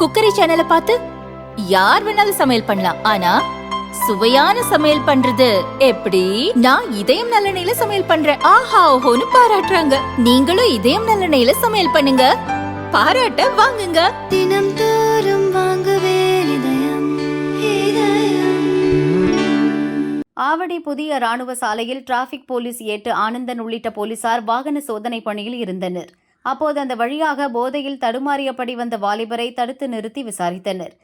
Cookery சேனலை பார்த்து யார் வேணாலும் சமையல் பண்ணலாம். ஆனா சுவையான சமையல் பண்றது எப்படி? நான் இதயம் நல்லெண்ணெயில சமையல் பண்றேன். ஆஹா ஓஹோன்னு பாராட்டுறாங்க. நீங்களும் இதயம் நல்லெண்ணெயில சமையல் பண்ணுங்க. பாராட்ட வாங்குங்க. தினம் தோறும் வாங்குவே இதயம் இதயம். ஆவடி புதிய ராணுவ சாலையில் டிராபிக் போலீஸ் ஏட்டு ஆனந்தன் உள்ளிட்ட போலீசார் வாகன சோதனை பணியில் இருந்தனர். அப்போது அந்த வழியாக போதையில் தடுமாறியபடி வந்த வாலிபரை தடுத்து நிறுத்தி விசாரித்தனர்.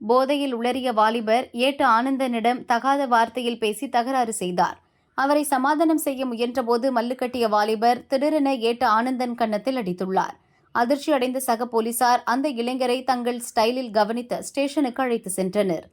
போதையில் உளறிய வாலிபர் ஏட்டு ஆனந்தனிடம் தகாத வார்த்தையில் பேசி தகராறு செய்தார். அவரை சமாதானம் செய்ய முயன்றபோது மல்லுக்கட்டிய வாலிபர் திடீரென ஏட்டு ஆனந்தன் கன்னத்தில் அடித்துள்ளார். அதிர்ச்சியடைந்த சக போலீசார் அந்த இளைஞரை தங்கள் ஸ்டைலில் கவனித்த ஸ்டேஷனுக்கு அழைத்து சென்றனர்.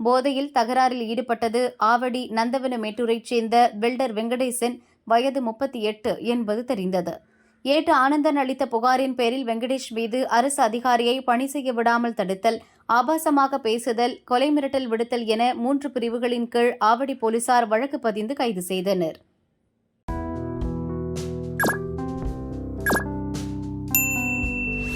போதையில் தகராறில் ஈடுபட்டது ஆவடி நந்தவனமேட்டூரைச் சேர்ந்த வெல்டர் வெங்கடேசன் வயது முப்பத்தி எட்டு என்பது தெரிந்தது. ஏட்டு ஆனந்தன் அளித்த புகாரின் பேரில் வெங்கடேஷ் மீது அரசு அதிகாரியை பணி செய்ய விடாமல் தடுத்தல் ஆபாசமாக பேசுதல் கொலை மிரட்டல் விடுத்தல் என மூன்று பிரிவுகளின் கீழ் ஆவடி போலீசார் வழக்கு பதிந்து கைது செய்தனர்.